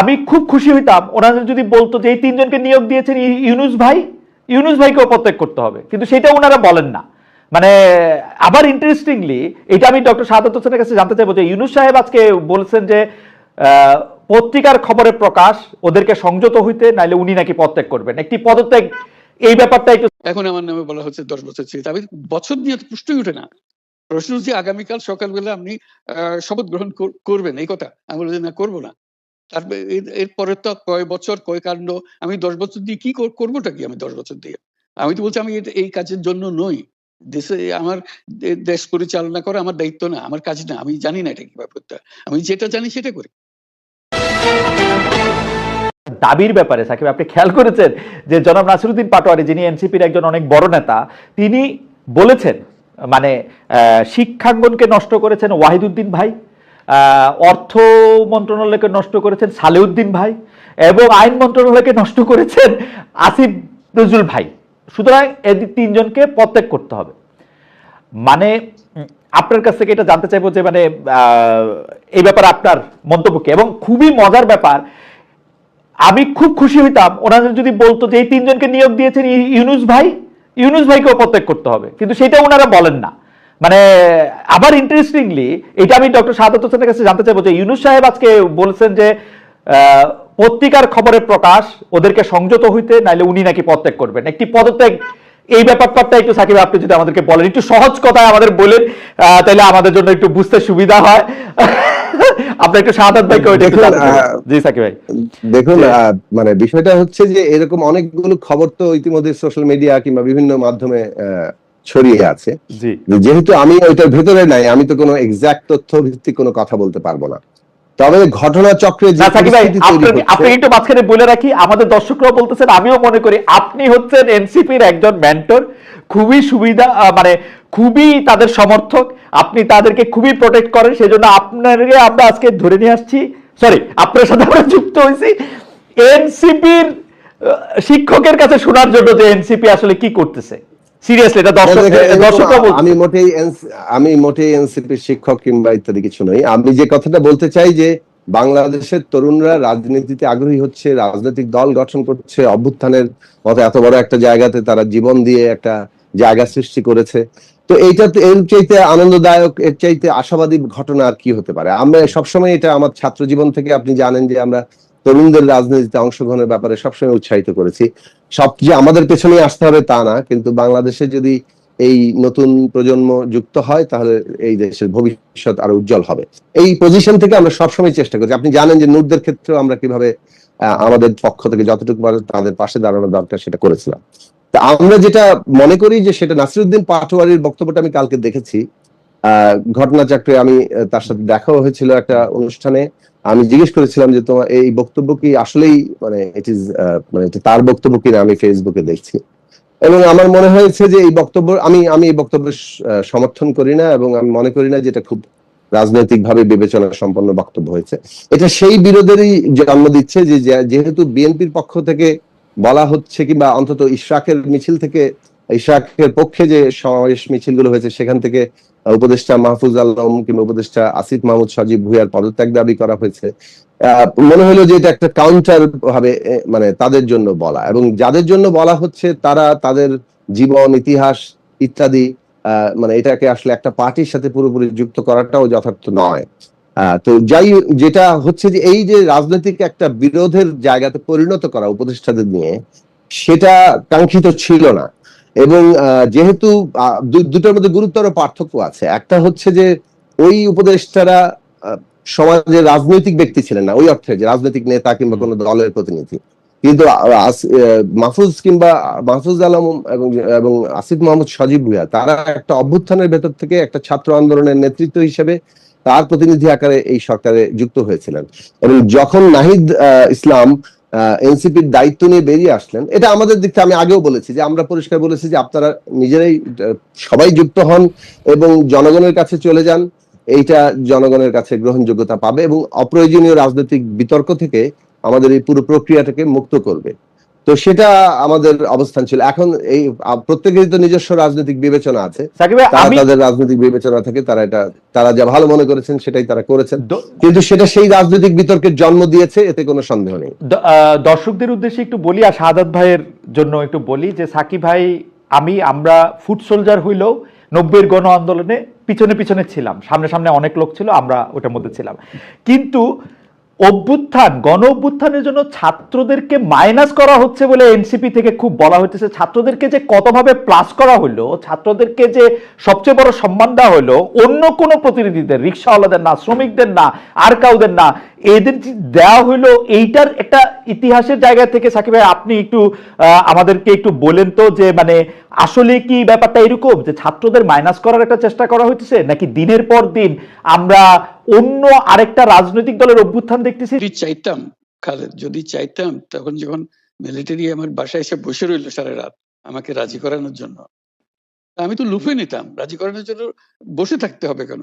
আমি খুব খুশি হইতাম ওনারা যদি বলতো যে এই তিনজনকে নিয়োগ দিয়েছেন ইউনুস ভাই, ইউনুস ভাইকেও প্রত্যেক করতে হবে। কিন্তু সেটা ওনারা বলেন না। মানে আবার ইন্টারেস্টিংলি এটা আমি ডক্টর সাদাত হোসেনের কাছে জানতে চাইব যে ইউনুস সাহেব আজকে বলছেন যে পত্রিকার খবরের প্রকাশ, ওদেরকে সংযত হইতে নাইলে উনি নাকি পদত্যাগ করবেন। একটি পদত্যাগ, এই ব্যাপারটা একটু এখন আমার নামে বলা হচ্ছে দশ বছর ছিল আমি বছর নিয়ে তো প্রশ্নই ওঠে না। প্রশ্ন হচ্ছে আগামীকাল সকালবেলা আপনি শপথ গ্রহণ কর- করবেন, এই কথা। আমি বলি না, করব না। এরপরে তো কয় বছর, কয় কাণ্ড, আমি দশ বছর দিয়ে কি কর- করবোটা কি আমি দশ বছর দিয়ে? আমি তো বলছি আমি এই কাজের জন্য নই। দেশে আমার দেশ পরিচালনা করা আমার দায়িত্ব না, আমার কাজ না। আমি জানি না এটা কীভাবে করতে আমি যেটা জানি সেটা করি। দাবির ব্যাপারে, সাকিব, আপনি খেয়াল করেছেন যে জনাব নাসিরুদ্দিন পাটোয়ারি, যিনি এনসিপির একজন অনেক বড় নেতা, তিনি বলেছেন মানে শিক্ষাঙ্গনকে নষ্ট করেছেন ওয়াহিদুদ্দিন ভাই। অর্থ মন্ত্রণালয়কে নষ্ট করেছেন সালেউদ্দিন ভাই এবং আইন মন্ত্রণালয়কে নষ্ট করেছেন আসিফ নজরুল ভাই। সুতরাং এদের তিনজনকে প্রত্যেক করতে হবে। মানে আপনার কাছ থেকে এটা জানতে চাইব যে মানে এই ব্যাপারে আপনার মন্তব্য কি? এবং খুবই মজার ব্যাপার, আমি খুব খুশি হইতাম ওনারা যদি বলতো যে এই তিনজনকে নিয়োগ দিয়েছেন ইউনুস ভাই, ইউনুস ভাইকেও প্রত্যেক করতে হবে। কিন্তু সেটা ওনারা বলেন না। মানে আবার ইন্টারেস্টিংলি এটা আমি ডক্টর সাদাত হোসেনের কাছে জানতে চাইব যে ইউনুস সাহেব আজকে বলছেন যে পত্রিকার খবরের প্রকাশ ওদেরকে সংযত হইতে নাইলে উনি নাকি পদত্যাগ করবেন। একটি পদত্যাগ এই ব্যাপারটা একটু সাকিব আপনি যদি আমাদেরকে বলেন একটু সহজ কথায় আমাদের বলেন আহ, তাহলে আমাদের জন্য একটু বুঝতে সুবিধা হয়। আপনি একটু সাদাত ভাইকে ওইটা জি সাকিব ভাই। দেখুন মানে বিষয়টা হচ্ছে যে এরকম অনেকগুলো খবর তো ইতিমধ্যে সোশ্যাল মিডিয়া কিংবা বিভিন্ন মাধ্যমে ছড়িয়ে আছে। যেহেতু আমি ওইটার ভেতরে নাই আমি তো কোনো এক্সাক্ট তথ্য ভিত্তিক কোনো কথা বলতে পারব না। তবে ঘটনা চক্রে যে না, সাকিব ভাই পরিস্থিতি তৈরি আপনাকে হচ্ছে- আপনাকে একটু মাঝখানে বলে রাখি আমাদের দর্শকরাও বলতেছেন আমিও মনে করি আপনি হচ্ছেন এনসিপির একজন মেন্টর খুবই সুবিধা মানে খুবই তাদের সমর্থক। আপনি তাদেরকে খুবই প্রোটেক্ট করেন সেজন্য আপনাকে আমরা আজকে ধরে নিয়ে আসছি। সরি আপনার সাথে আমরা যুক্ত হয়েছি। এনসিপির শিক্ষকের কাছে শোনার জন্য যে এনসিপি আসলে কি করতেছে। সিরিয়াসলি এটা দর্শক দর্শকরা বলছে আমি মোটেই আমি মোটেই এনসিপির শিক্ষক কিংবা ইত্যাদি কিছু নই। আমি যে কথাটা বলতে চাই যে বাংলাদেশের তরুণরা রাজনীতিতে আগ্রহী হচ্ছে রাজনৈতিক দল গঠন করছে অভ্যুত্থানের মতো এত বড় একটা জায়গাতে তারা জীবন দিয়ে একটা জায়গা সৃষ্টি করেছে। তো এইটা এর চাইতে আনন্দদায়ক এর চাইতে আশাবাদী ঘটনা আর কি হতে পারে? আমরা সবসময় এটা আমার ছাত্র জীবন থেকে আপনি জানেন যে আমরা তরুণদের রাজনীতিতে অংশগ্রহণের ব্যাপারে সবসময় উৎসাহিত করেছি। সব যে আমাদের পেছনে আসতে হবে তা না, কিন্তু বাংলাদেশে যদি এই নতুন প্রজন্ম যুক্ত হয়, তাহলে এই দেশের ভবিষ্যৎ আরও উজ্জ্বল হবে। এই পজিশন থেকে আমরা সবসময় চেষ্টা করছি। আপনি জানেন যে নূরদের ক্ষেত্রেও আমরা কীভাবে আমাদের পক্ষ থেকে যতটুকু তাদের পাশে দাঁড়ানো দরকার সেটা করেছিলাম। তা আমরা যেটা মনে করি যে সেটা নাসিরুদ্দিন পাটোয়ারির বক্তব্যটা আমি কালকে দেখেছি। আহ, ঘটনাচক্রে আমি তার সাথে দেখাও হয়েছিল একটা অনুষ্ঠানে। আমি জিজ্ঞেস করেছিলাম যে তোমার এই বক্তব্য কি আসলেই মানে ইট ইজ মানে তার বক্তব্য কিনা আমি ফেসবুকে দেখছি। এবং আমার মনে হয়েছে যে এই বক্তব্য, আমি আমি এই বক্তব্য সমর্থন করি না এবং আমি মনে করি না যে এটা খুব রাজনৈতিকভাবে বিবেচনা সম্পন্ন বক্তব্য হয়েছে। এটা সেই বিরোধেরই জন্ম দিচ্ছে যে, যেহেতু বিএনপির পক্ষ থেকে বলা হচ্ছে কিংবা অন্তত ইশরাকের মিছিল থেকে, ইশরাকের পক্ষে যে সমাবেশ মিছিলগুলো হয়েছে, সেখান থেকে উপদেষ্টা মাহফুজ আলম কিংবা উপদেষ্টা আসিফ মাহমুদ সাজিব ভুইয়ার পদত্যাগ দাবি করা হয়েছে। মনে হলো যে এটা একটা কাউন্টার ভাবে মানে তাদের জন্য বলা এবং যাদের জন্য বলা হচ্ছে তারা তাদের জীবন, ইতিহাস ইত্যাদি মানে এটাকে আসলে একটা পার্টির সাথে পুরোপুরি যুক্ত করাটাও যথার্থ নয়। তো যাই যেটা হচ্ছে যে এই যে রাজনৈতিক একটা বিরোধের জায়গাতে পরিণত করা উপদেষ্টাদের নিয়ে, সেটা কাঙ্ক্ষিত ছিল না। এবং যেহেতু দুটোর মধ্যে গুরুতর পার্থক্য আছে। একটা হচ্ছে যে ওই উপদেষ্টারা আহ, সমাজের রাজনৈতিক ব্যক্তি ছিলেন না ওই অর্থে যে রাজনৈতিক নেতা কিংবা কোনো দলের প্রতিনিধি। কিন্তু মাহফুজ কিংবা মাহফুজ আলম এবং আসিফ মোহাম্মদ সজীব ভুইয়া তারা একটা অভ্যুত্থানের ভেতর থেকে একটা ছাত্র আন্দোলনের নেতৃত্ব হিসেবে তার প্রতিনিধি আকারে এই সরকারে যুক্ত হয়েছিলেন। এবং যখন নাহিদ ইসলাম এনসিপির দায়িত্ব নিয়ে বেরিয়ে আসলেন। এটা আমাদের দিক থেকে আমি আগেও বলেছি যে, আমরা পরিষ্কার বলেছি যে, আপনারা নিজেরাই সবাই যুক্ত হন এবং জনগণের কাছে চলে যান। এইটা জনগণের কাছে গ্রহণযোগ্যতা পাবে এবং অপ্রয়োজনীয় রাজনৈতিক বিতর্ক থেকে আমাদের এই পুরো প্রক্রিয়াটাকে মুক্ত করবে। তো সেটা আমাদের অবস্থান ছিল। এখন এই প্রত্যেকেরই তো নিজস্ব রাজনৈতিক বিবেচনা আছে। তাদের রাজনৈতিক বিবেচনা থেকে তারা এটা তারা যা ভালো মনে করেছেন সেটাই তারা করেছেন। কিন্তু সেটা সেই রাজনৈতিক বিতর্কের জন্ম দিয়েছে এতে কোনো সন্দেহ নেই। দর্শকদের উদ্দেশ্যে একটু বলি আর শাহাদাত ভাইয়ের জন্য একটু বলি যে সাকিব ভাই আমি আমরা ফুড সোলজার হইলেও নব্বইয়ের গণ আন্দোলনে পিছনে পিছনে ছিলাম। সামনে সামনে অনেক লোক ছিল আমরা ওটার মধ্যে ছিলাম। কিন্তু অভ্যুত্থান গণ অভ্যুত্থানের জন্য ছাত্রদেরকে মাইনাস করা হচ্ছে বলে এনসিপি থেকে খুব বলা হচ্ছে ছাত্রদেরকে যে কতভাবে প্লাস করা হলো ছাত্রদেরকে যে সবচেয়ে বড় সম্মান দেওয়া হলো অন্য কোনো প্রতিনিধিদের, রিক্সাওয়ালাদের না, শ্রমিকদের না, আর কাউদের না এদের দেওয়া হইল, এইটার একটা ইতিহাসের জায়গা থেকে সাকিব ভাই, আপনি একটু আমাদেরকে একটু বলেন তো যে মানে আসলে কি ব্যাপারটা এরকম যে ছাত্রদের মাইনাস করার একটা চেষ্টা করা হচ্ছে নাকি দিনের পর দিন আমরা অন্য আরেকটা রাজনৈতিক দলের অভ্যুত্থান দেখতেছি? যদি চাইতাম, খালেদ, যদি চাইতাম, তখন যখন মিলিটারি আমার বাসায় এসে বসে রইল সারা রাত, আমাকে রাজি করানোর জন্য আমি তো লুফে নিতাম। রাজি করানোর জন্য বসে থাকতে হবে কেন?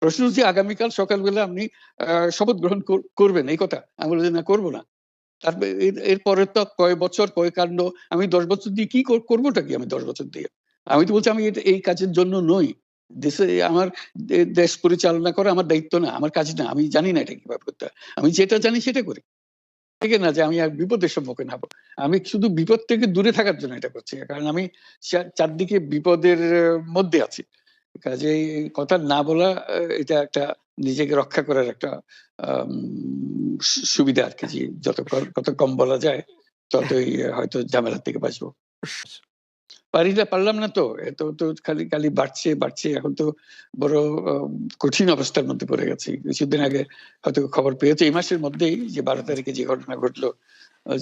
প্রশ্ন হচ্ছে আগামীকাল সকালবেলা আপনি শপথ গ্রহণ করবেন, এই কথা? আমি বলে না, করব না। তারপরে এরপরে তো কয় বছর, কয় কাণ্ড, আমি দশ বছর দিয়ে কি কর- করবোটা কি আমি দশ বছর দিয়ে? আমি তো বলছি, আমি এই কাজের জন্য নই। দেশে আমার দেশ পরিচালনা করা আমার দায়িত্ব না, আমার কাজ না। আমি জানি না এটা কীভাবে করতে আমি যেটা জানি সেটা করি। ঠিক না যে আমি আর বিপদের সম্মুখীন হব। আমি শুধু বিপদ থেকে দূরে থাকার জন্য এটা করছি, কারণ আমি চারদিকে বিপদের, মধ্যে আছি। কাজে কথা না বলা এটা একটা নিজেকে রক্ষা করার একটা সুবিধা আর কি যত কত কম বলা যায়, ততই হয়তো ঝামেলার থেকে বাঁচবো। পারি না, পারলাম না তো, এত তো খালি খালি বাড়ছে বাড়ছে, এখন তো বড় কঠিন অবস্থার মধ্যে পড়ে গেছি। কিছুদিন আগে হয়তো খবর পেয়েছে, এই মাসের মধ্যেই যে বারো তারিখে যে ঘটনা ঘটলো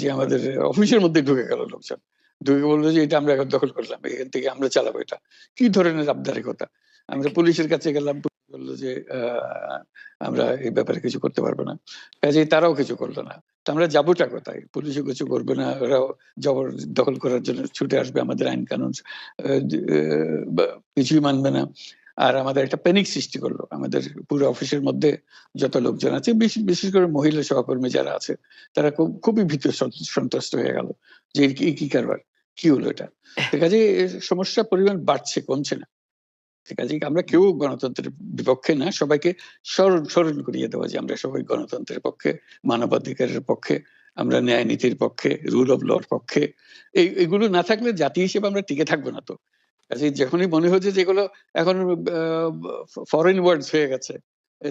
যে আমাদের অফিসের মধ্যে ঢুকে গেল লোকজন। ঢুকে বলল যে এটা আমরা এখন দখল করলাম এখান থেকে আমরা চালাবো এটা। কি ধরনের আবদারিকতা? আমরা পুলিশের কাছে গেলাম বলল যে আমরা এই ব্যাপারে কিছু করতে পারব না। কাজে তারাও কিছু করল না। তো আমরা যাবোটা কোথায়? পুলিশও কিছু করবে না ওরাও জবর দখল করার জন্য ছুটে আসবে আমাদের আইন কানুন কিছুই মানবে না। আর আমাদের একটা প্যানিক সৃষ্টি করল। আমাদের পুরো অফিসের মধ্যে যত লোকজন আছে বিশেষ করে মহিলা সহকর্মী যারা আছে তারা খুব খুবই ভীত সন্ত- সন্ত্রস্ত হয়ে গেল। যে কি- কারবার কি হলো এটা? ঠিক আছে সমস্যার পরিমাণ বাড়ছে কমছে না। ঠিক আছে আমরা কেউ গণতন্ত্রের বিপক্ষে না সবাইকে স্মরণ স্মরণ করিয়ে দেওয়া যে আমরা সবাই গণতন্ত্রের পক্ষে মানবাধিকারের পক্ষে আমরা ন্যায় নীতির পক্ষে রুল অফ লর পক্ষে এই এগুলো না থাকলে জাতি হিসেবে আমরা টিকে থাকব না তো। কাজে যখনই মনে হচ্ছে যে এগুলো এখন ফরেন ওয়ার্ডস হয়ে গেছে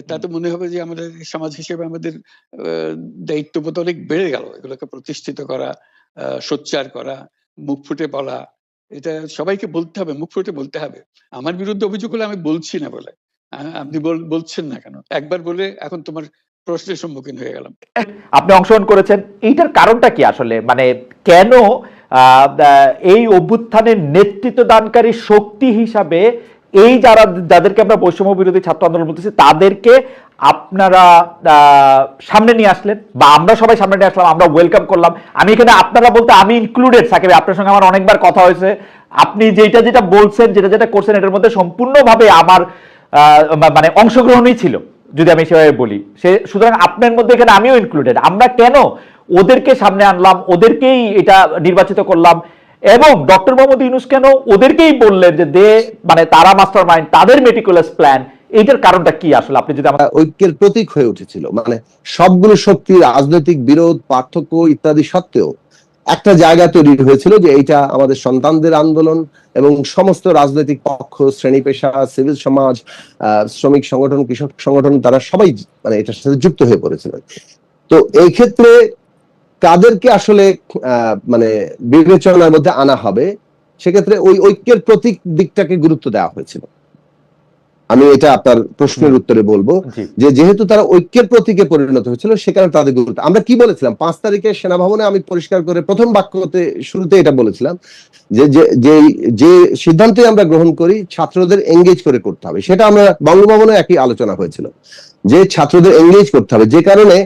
তাতে মনে হবে যে আমাদের সমাজ হিসেবে আমাদের আহ, দায়িত্ববোধ অনেক বেড়ে গেল। এগুলোকে প্রতিষ্ঠিত করা সোচ্চার করা, মুখ ফুটে বলা, এটা সবাইকে বলতে হবে, মুখ ফুটে বলতে হবে। আমার বিরুদ্ধে অভিযোগ হলে আমি বলছি না বলে। আপনি বলছেন না কেন? একবার বলে এখন তোমার প্রশ্নের সম্মুখীন হয়ে গেলাম। আপনি অংশগ্রহণ করেছেন, এইটার কারণটা কি আসলে? মানে কেন এই অভ্যুত্থানের নেতৃত্ব দানকারী শক্তি হিসাবে এই যারা, যাদেরকে আমরা বৈষম্য বিরোধী ছাত্র আন্দোলন বলতেছি, তাদেরকে আপনারা সামনে নিয়ে আসলেন বা আমরা সবাই সামনে নিয়ে আসলাম, আমরা ওয়েলকাম করলাম। আমি এখানে আপনারা বলতে আমি ইনক্লুডেড সাকিব, আপনার সঙ্গে আমার অনেকবার কথা হয়েছে। আপনি যেটা যেটা বলছেন, যেটা যেটা করছেন, এটার মধ্যে সম্পূর্ণভাবে আমার মানে অংশগ্রহণই ছিল, যদি আমি সেভাবে বলি। সে, সুতরাং আপনার মধ্যে এখানে আমিও ইনক্লুডেড আমরা কেন ওদেরকে সামনে আনলাম, ওদেরকেই এটা নির্বাচিত করলাম, এবং ডক্টর মোহাম্মদ ইউনুস কেন ওদেরকেই বললেন যে দে মানে তারা মাস্টার মাইন্ড তাদের মেটিকুলাস প্ল্যান এইটার কারণটা কি আসলে? আপনি যদি আমার ঐক্যের প্রতীক হয়ে উঠেছিল। মানে সবগুলো শক্তি, রাজনৈতিক বিরোধ, পার্থক্য ইত্যাদি সত্ত্বেও একটা জায়গা তৈরি হয়েছিল যে এইটা আমাদের সন্তানদের আন্দোলন এবং সমস্ত রাজনৈতিক পক্ষ, শ্রেণি পেশা, সিভিল সমাজ শ্রমিক সংগঠন, কৃষক সংগঠন, তারা সবাই মানে এটার সাথে যুক্ত হয়ে পড়েছিলেন তো এই ক্ষেত্রে কাদেরকে আসলে মানে বিবেচনার মধ্যে আনা হবে? সেক্ষেত্রে ওই ঐক্যের প্রতীক দিকটাকে গুরুত্ব দেওয়া হয়েছিল। আমি এটা আপনার প্রশ্নের উত্তরে বলব যে যেহেতু তারা ঐক্যের প্রতীকে পরিণত হয়েছিল সে কারণে তাদের গুরুত্ব আমরা কি বলেছিলাম? পাঁচ তারিখে সেনাভবনে আমি পরিষ্কার করে প্রথম বাক্যতে শুরুতে এটা বলেছিলাম যে যে যে সিদ্ধান্তই আমরা গ্রহণ করি ছাত্রদের এঙ্গেজ করে করতে হবে। সেটা আমরা বঙ্গভবনে একই আলোচনা হয়েছিল। যে ছাত্রদের এঙ্গেজ করতে হবে। যে কারণে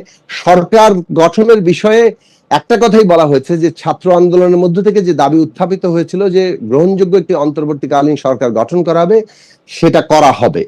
সরকার গঠনের বিষয়ে একটা কথাই বলা হয়েছে যে ছাত্র আন্দোলনের মধ্য থেকে যে দাবি উত্থাপিত হয়েছিল যে গ্রহণযোগ্য একটি অন্তর্বর্তীকালীন সরকার গঠন করা হবে সেটা করা হবে।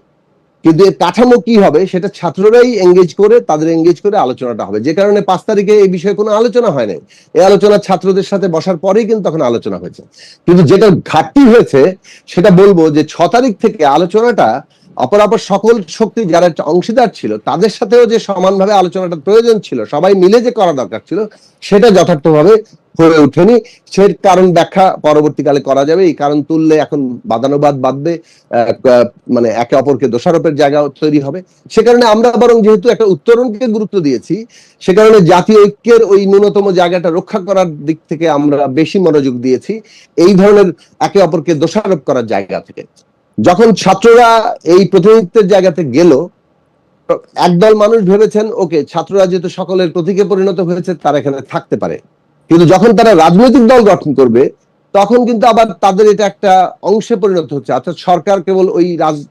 কিন্তু এর কাঠামো কি হবে সেটা ছাত্ররাই এঙ্গেজ করে, তাদের এঙ্গেজ করে আলোচনাটা হবে। যে কারণে পাঁচ তারিখে এই বিষয়ে কোনো আলোচনা হয় নাই। এই আলোচনা ছাত্রদের সাথে বসার পরেই কিন্তু তখন আলোচনা হয়েছে। কিন্তু যেটা ঘাটতি হয়েছে, সেটা বলব যে ছ তারিখ থেকে আলোচনাটা অপরাপর সকল শক্তি যারা অংশীদার ছিল, তাদের সাথেও যে সমানভাবে আলোচনাটা প্রয়োজন ছিল, সবাই মিলে যে করা দরকার ছিল, সেটা যথার্থভাবে হয়ে ওঠেনি। সে কারণ ব্যাখ্যা পরবর্তীকালে করা যাবে। এই কারণ তুললে এখন বাদানুবাদ বাঁধবে মানে একে অপরকে দোষারোপের জায়গা তৈরি হবে। সে কারণে আমরা বরং যেহেতু একটা উত্তরণকে গুরুত্ব দিয়েছি, সে কারণে জাতীয় ঐক্যের ওই ন্যূনতম জায়গাটা রক্ষা করার দিক থেকে আমরা বেশি মনোযোগ দিয়েছি, এই ধরনের একে অপরকে দোষারোপ করার জায়গা থেকে। যখন ছাত্ররা এই প্রতিনিধিত্বের জায়গাতে গেল, একদল মানুষ ভেবেছেন, ওকে, ছাত্ররা যেহেতু সকলের প্রতীকে পরিণত হয়েছে, তারা এখানে থাকতে পারে। কিন্তু যখন তারা রাজনৈতিক দল গঠন করবে, তখন কিন্তু আবার তাদের এটা একটা অংশে পরিণত হচ্ছে। অর্থাৎ সরকার কেবল ওই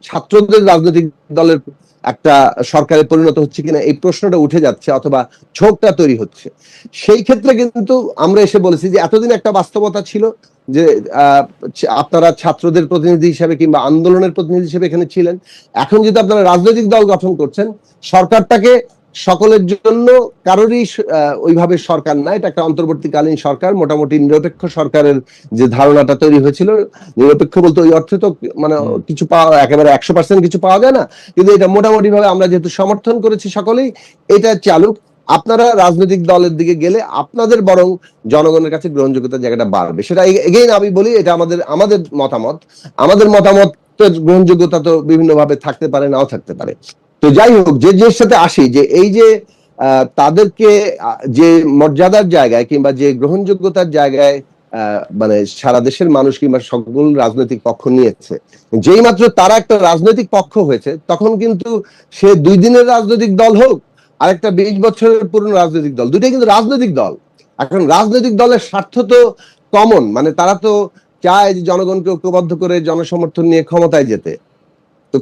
ছাত্রদের রাজনৈতিক দলের একটা সরকারে পরিণত হচ্ছে কিনা এই প্রশ্নটা উঠে যাচ্ছে অথবা ঝোঁকটা তৈরি হচ্ছে। সেই ক্ষেত্রে কিন্তু আমরা এসে বলেছি যে এতদিন একটা বাস্তবতা ছিল যে আপনারা ছাত্রদের প্রতিনিধি হিসেবে কিংবা আন্দোলনের প্রতিনিধি হিসেবে এখানে ছিলেন। এখন যদি আপনারা রাজনৈতিক দল গঠন করছেন, সরকারটাকে সকলের জন্য কারোরই ওইভাবে সরকার না। এটা একটা অন্তর্বর্তীকালীন সরকার মোটামুটি নিরপেক্ষ সরকারের যে ধারণাটা তৈরি হয়েছিল। নিরপেক্ষ বলতে ওই অর্থে তো মানে কিছু পাওয়া একেবারে একশো পার্সেন্ট কিছু পাওয়া যায় না। কিন্তু এটা মোটামুটি ভাবে আমরা যেহেতু সমর্থন করেছি সকলেই এটা চালুক। আপনারা রাজনৈতিক দলের দিকে গেলে আপনাদের বরং জনগণের কাছে গ্রহণযোগ্যতার জায়গাটা বাড়বে। সেটা এগেইন আমি বলি এটা আমাদের আমাদের মতামত। আমাদের মতামত গ্রহণযোগ্যতা তো বিভিন্ন ভাবে থাকতে পারে নাও থাকতে পারে। তো যাই হোক, যে যে সাথে আসি, যে এই যে তাদেরকে যে মর্যাদার জায়গায় কিংবা যে গ্রহণযোগ্যতার জায়গায় মানে সারা দেশের মানুষ কিংবা সকল রাজনৈতিক পক্ষ নিয়েছে, যেই মাত্র তারা একটা রাজনৈতিক পক্ষ হয়েছে, তখন কিন্তু সে দুই দিনের রাজনৈতিক দল হোক, আর একটা বিশ বছরের পুরনো রাজনৈতিক দল, দুইটাই কিন্তু রাজনৈতিক দল। এখন রাজনৈতিক দলের স্বার্থ তো কমন মানে তারা তো চায় যে জনগণকে ঐক্যবদ্ধ করে জনসমর্থন নিয়ে ক্ষমতায় যেতে। তো